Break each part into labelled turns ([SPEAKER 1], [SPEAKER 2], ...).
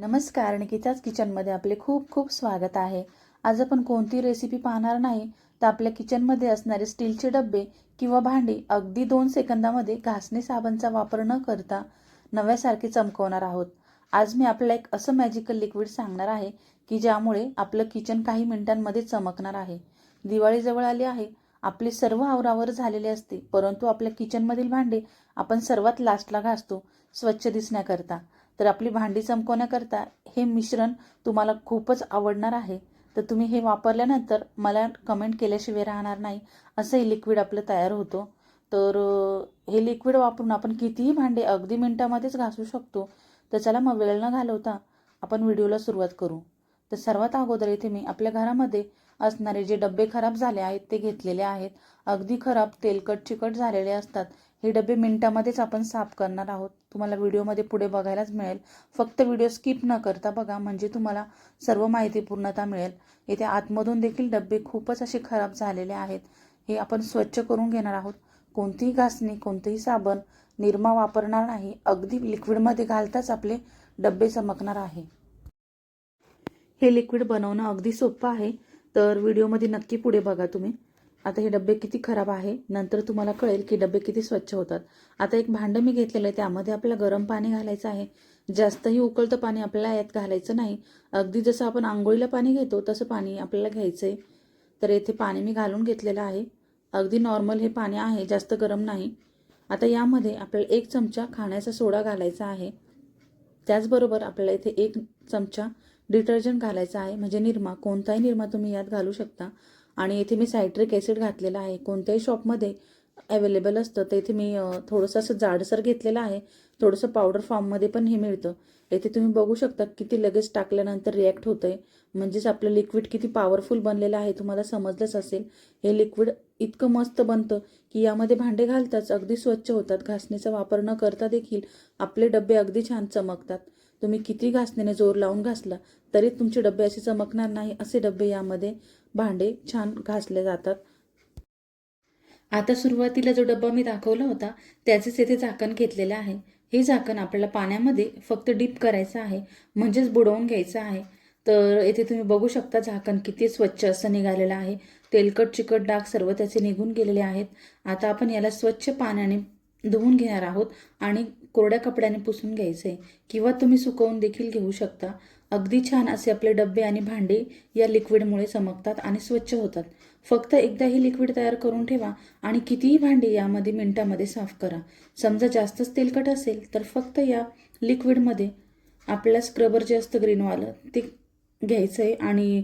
[SPEAKER 1] नमस्कार निकिताच किचनमध्ये आपले खूप खूप स्वागत आहे. आज आपण कोणती रेसिपी पाहणार नाही तर आपल्या किचनमध्ये असणारे स्टीलचे डबे किंवा भांडी अगदी दोन सेकंदामध्ये घासणी साबणचा वापर न करता नव्यासारखे चमकवणार आहोत. आज मी आपल्याला एक असं मॅजिकल लिक्विड सांगणार आहे की ज्यामुळे आपलं किचन काही मिनिटांमध्ये चमकणार आहे. दिवाळीजवळ आली आहे आपली सर्व आवरावर झालेले असते परंतु आपल्या किचनमधील भांडे आपण सर्वात लास्टला घासतो स्वच्छ दिसण्याकरता. तर आपली भांडी चमकवण्याकरता हे मिश्रण तुम्हाला खूपच आवडणार आहे. तर तुम्ही हे वापरल्यानंतर मला कमेंट केल्याशिवाय राहणार नाही. असं हे लिक्विड आपलं तयार होतो. तर हे लिक्विड वापरून आपण कितीही भांडे अगदी मिनटामध्येच घासू शकतो. तर चला मग वेळ न घालवता आपण व्हिडिओला सुरुवात करू. तर सर्वात अगोदर इथे मी आपल्या घरामध्ये असणारे जे डबे खराब झाले आहेत ते घेतलेले आहेत. अगदी खराब तेलकट चिकट झालेले असतात. हे डबे मिनटामध्येच आपण साफ करणार आहोत. तुम्हाला व्हिडिओमध्ये पुढे बघायलाच मिळेल. फक्त व्हिडिओ स्किप न करता बघा म्हणजे तुम्हाला सर्व माहिती पूर्णता मिळेल. येथे आतमधून देखील डबे खूपच असे खराब झालेले आहेत. हे आपण स्वच्छ करून घेणार आहोत. कोणतीही घासणी कोणतेही साबण निरमा वापरणार नाही. अगदी लिक्विडमध्ये घालताच आपले डबे चमकणार आहे. हे लिक्विड बनवणं अगदी सोपं आहे. तर व्हिडिओमध्ये नक्की पुढे बघा तुम्ही. आता हे डबे किती खराब आहे? नंतर तुम्हाला कळेल की डबे किती स्वच्छ होतात. आता एक भांडं मी घेतलेलं आहे त्यामध्ये आपल्याला गरम पाणी घालायचं आहे. जास्तही उकळतं पाणी आपल्याला यात घालायचं नाही. अगदी जसं आपण आंघोळीला पाणी घेतो तसं पाणी आपल्याला घ्यायचं आहे तर येथे पाणी मी घालून घेतलेलं आहे. अगदी नॉर्मल हे पाणी आहे जास्त गरम नाही. आता यामध्ये आपल्याला एक चमचा खाण्याचा सोडा घालायचा आहे. त्याचबरोबर आपल्याला इथे एक चमचा डिटर्जंट घालायचा आहे. म्हणजे निरमा कोणताही निरमा तुम्ही यात घालू शकता. आणि इथे मी सायट्रिक ॲसिड घातलेलं आहे. कोणत्याही शॉपमध्ये अवेलेबल असतं तर इथे मी थोडंसं असं जाडसर घेतलेलं आहे. थोडंसं पावडर फॉर्ममध्ये पण हे मिळतं. येथे तुम्ही बघू शकता किती लगेच टाकल्यानंतर रिॲक्ट होतं आहे म्हणजेच आपलं लिक्विड किती पॉवरफुल बनलेलं आहे तुम्हाला समजलंच असेल. हे लिक्विड इतकं मस्त बनतं की यामध्ये भांडे घालताच अगदी स्वच्छ होतात. घासणीचा वापर न करता देखील आपले डबे अगदी छान चमकतात. तुम्ही किती घासणीने जोर लावून घासला तरी तुमचे डबे असे चमकणार नाही असे डबे यामध्ये भांडे छान घासले जातात. आता सुरुवातीला जो डब्बा मी दाखवला होता त्याचेच येथे झाकण घेतलेलं आहे. हे झाकण आपल्याला पाण्यामध्ये फक्त डीप करायचं आहे म्हणजेच बुडवून घ्यायचं आहे. तर येथे तुम्ही बघू शकता झाकण किती स्वच्छ असं निघालेलं आहे. तेलकट चिकट डाग सर्व त्याचे निघून गेलेले आहेत. आता आपण याला स्वच्छ पाण्याने धुवून घेणार आहोत आणि कोरड्या कपड्याने पुसून घ्यायचं आहे किंवा तुम्ही सुकवून देखील घेऊ शकता. अगदी छान असे आपले डबे आणि भांडे या लिक्विडमुळे चमकतात आणि स्वच्छ होतात. फक्त एकदा ही लिक्विड तयार करून ठेवा आणि कितीही भांडी यामध्ये मिनटामध्ये साफ करा. समजा जास्तच तेलकट असेल तर फक्त या लिक्विडमध्ये आपल्याला स्क्रबर जे असतं ग्रीनवालं ते घ्यायचं आहे आणि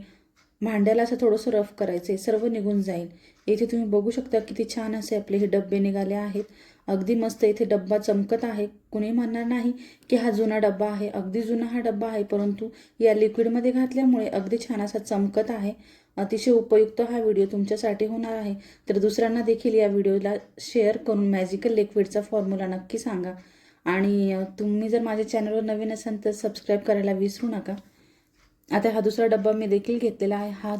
[SPEAKER 1] भांड्याला असं थोडंसं रफ करायचं आहे सर्व निघून जाईल. येथे तुम्ही बघू शकता किती छान असे आपले हे डबे निघाले आहेत. अगदी मस्त इथे डब्बा चमकत आहे. कुणी म्हणणार नाही की हा जुना डब्बा आहे. अगदी जुना हा डब्बा आहे परंतु या लिक्विडमध्ये घातल्यामुळे अगदी छान असा चमकत आहे. अतिशय उपयुक्त हा व्हिडिओ तुमच्यासाठी होणार आहे. तर दुसऱ्यांना देखील या व्हिडिओला शेअर करून मॅजिकल लिक्विडचा फॉर्म्युला नक्की सांगा. आणि तुम्ही जर माझ्या चॅनलवर नवीन असाल तर सबस्क्राईब करायला विसरू नका. आता हा दुसरा डब्बा मी देखील घेतलेला आहे. हा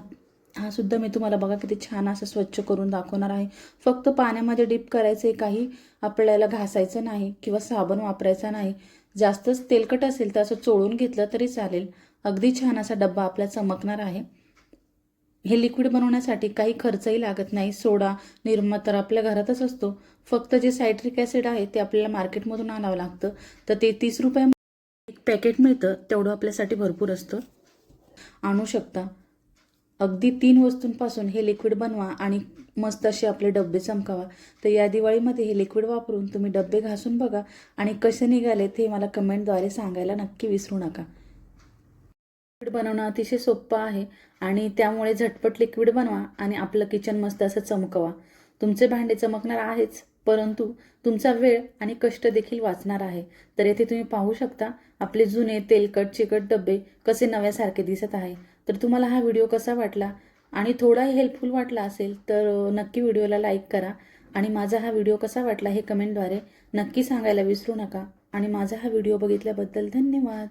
[SPEAKER 1] हा सुद्धा मी तुम्हाला बघा किती छान असं स्वच्छ करून दाखवणार आहे. फक्त पाण्यामध्ये डीप करायचं आहे काही आपल्याला घासायचं नाही किंवा साबण वापरायचा नाही. जास्तच तेलकट असेल तर असं चोळून घेतलं तरी चालेल. अगदी छान असा डब्बा आपला चमकणार आहे. हे लिक्विड बनवण्यासाठी काही खर्चही लागत नाही. सोडा निर्मा तर आपल्या घरातच असतो. फक्त जे सायट्रिक ॲसिड आहे ते आपल्याला मार्केटमधून आणावं लागतं. तर ते तीस रुपये एक पॅकेट मिळतं. तेवढं आपल्यासाठी भरपूर असतं. आणू शकता. अगदी तीन वस्तूंपासून हे लिक्विड बनवा आणि मस्त असे आपले डबे चमकावा. तर या दिवाळीमध्ये हे लिक्विड वापरून तुम्ही डबे घासून बघा आणि कसे निघाले ते मला कमेंटद्वारे सांगायला नक्की विसरू नका. लिक्विड बनवणं अतिशय सोपं आहे आणि त्यामुळे झटपट लिक्विड बनवा आणि आपलं किचन मस्त असं चमकवा. तुमचे भांडे चमकणार आहेच परंतु तुमचा वेळ आणि कष्ट देखील वाचणार आहे. तर येथे तुम्ही पाहू शकता आपले जुने तेलकट चिकट डबे कसे नव्यासारखे दिसत आहे. तर तुम्हाला हा व्हिडिओ कसा वाटला? आणि थोडाही हेल्पफुल वाटला असेल तर नक्की व्हिडिओला लाईक करा. आणि माझा हा व्हिडिओ कसा वाटला हे कमेंटद्वारे नक्की सांगायला विसरू नका. आणि माझा हा व्हिडिओ बघितल्याबद्दल धन्यवाद.